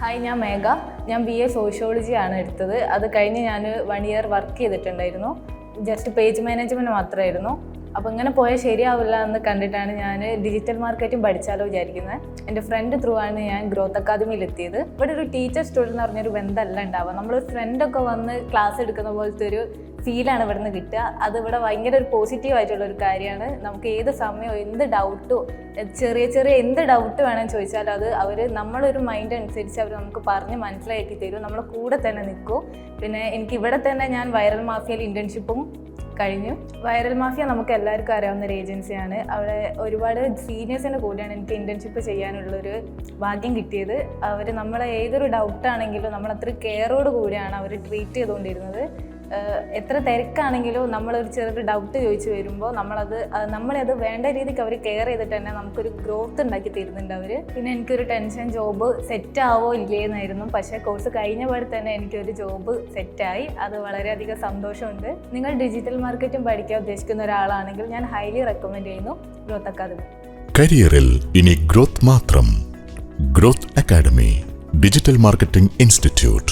Hi ഞാൻ മേഘ. ഞാൻ B A sociology ആണ് എടുത്തത്. അത് കഴിഞ്ഞ് ഞാൻ വൺ ഇയർ വർക്ക് ചെയ്തിട്ടുണ്ടായിരുന്നു. ജസ്റ്റ് പേജ് മാനേജ്മെന്റ് മാത്രമായിരുന്നു അപ്പോൾ ഇങ്ങനെ പോയാൽ ശരിയാവില്ല എന്ന് കണ്ടിട്ടാണ് ഞാൻ ഡിജിറ്റൽ മാർക്കറ്റിംഗ് പഠിച്ചാലോ വിചാരിക്കുന്നത് എന്റെ ഫ്രണ്ട് ത്രൂ ആണ് ഞാൻ ഗ്രോത്ത് അക്കാദമിയിൽ എത്തിയത്. ഇവിടെ ഒരു ടീച്ചർ സ്റ്റുഡന്റ് എന്ന് പറഞ്ഞൊരു ബന്ധമല്ല ഉണ്ടാവുക. നമ്മൾ ഫ്രണ്ടൊക്കെ വന്ന് ക്ലാസ് എടുക്കുന്ന പോലത്തെ ഒരു ഫീലാണ് ഇവിടുന്ന് കിട്ടുക. അത് ഇവിടെ ഭയങ്കര ഒരു പോസിറ്റീവ് ആയിട്ടുള്ള ഒരു കാര്യമാണ്. നമുക്ക് ഏത് സമയമോ എന്ത് ഡൗട്ടോ ചെറിയ ചെറിയ എന്ത് ഡൗട്ട് വേണമെന്ന് ചോദിച്ചാൽ അത് അവർ നമ്മളൊരു മൈൻഡ് അനുസരിച്ച് അവർ നമുക്ക് പറഞ്ഞ് മനസ്സിലാക്കി തരും. നമ്മളെ കൂടെ തന്നെ നിൽക്കും. പിന്നെ എനിക്ക് ഇവിടെ തന്നെ ഞാൻ വൈറൽ മാഫിയയിൽ ഇന്റേൺഷിപ്പും കഴിഞ്ഞു. വൈറൽ മാഫിയ നമുക്ക് എല്ലാവർക്കും അറിയാവുന്ന ഒരു ഏജൻസിയാണ് അവിടെ ഒരുപാട് സീനിയേഴ്സിന്റെ കൂടെയാണ് എനിക്ക് ഇന്റേൺഷിപ്പ് ചെയ്യാനുള്ളൊരു ഭാഗ്യം കിട്ടിയത്. അവർ നമ്മളെ ഏതൊരു ഡൗട്ടാണെങ്കിലും നമ്മൾ അത്ര കെയറോട് കൂടിയാണ് അവർ ട്രീറ്റ് ചെയ്തുകൊണ്ടിരുന്നത്. എത്ര തിരക്കാണെങ്കിലും നമ്മളൊരു ചെറിയൊരു ഡൗട്ട് ചോദിച്ചു വരുമ്പോൾ നമ്മളത് നമ്മളത് വേണ്ട രീതിക്ക് അവർ കെയർ ചെയ്തിട്ട് തന്നെ നമുക്കൊരു ഗ്രോത്ത് ഉണ്ടാക്കി തരുന്നുണ്ട് അവർ പിന്നെ എനിക്കൊരു ടെൻഷൻ ജോബ് സെറ്റ് ആവോ ഇല്ലേ എന്നായിരുന്നു പക്ഷേ കോഴ്സ് കഴിഞ്ഞ പാടെ തന്നെ എനിക്കൊരു ജോബ് സെറ്റായി അത് വളരെയധികം സന്തോഷമുണ്ട്. നിങ്ങൾ ഡിജിറ്റൽ മാർക്കറ്റും പഠിക്കാൻ ഉദ്ദേശിക്കുന്ന ഒരാളാണെങ്കിൽ ഞാൻ ഹൈലി റെക്കമെൻഡ് ചെയ്യുന്നു ഗ്രോത്ത് അക്കാദമി കരിയറിൽ ഇനി ഗ്രോത്ത് മാത്രം. Growth academy digital marketing institute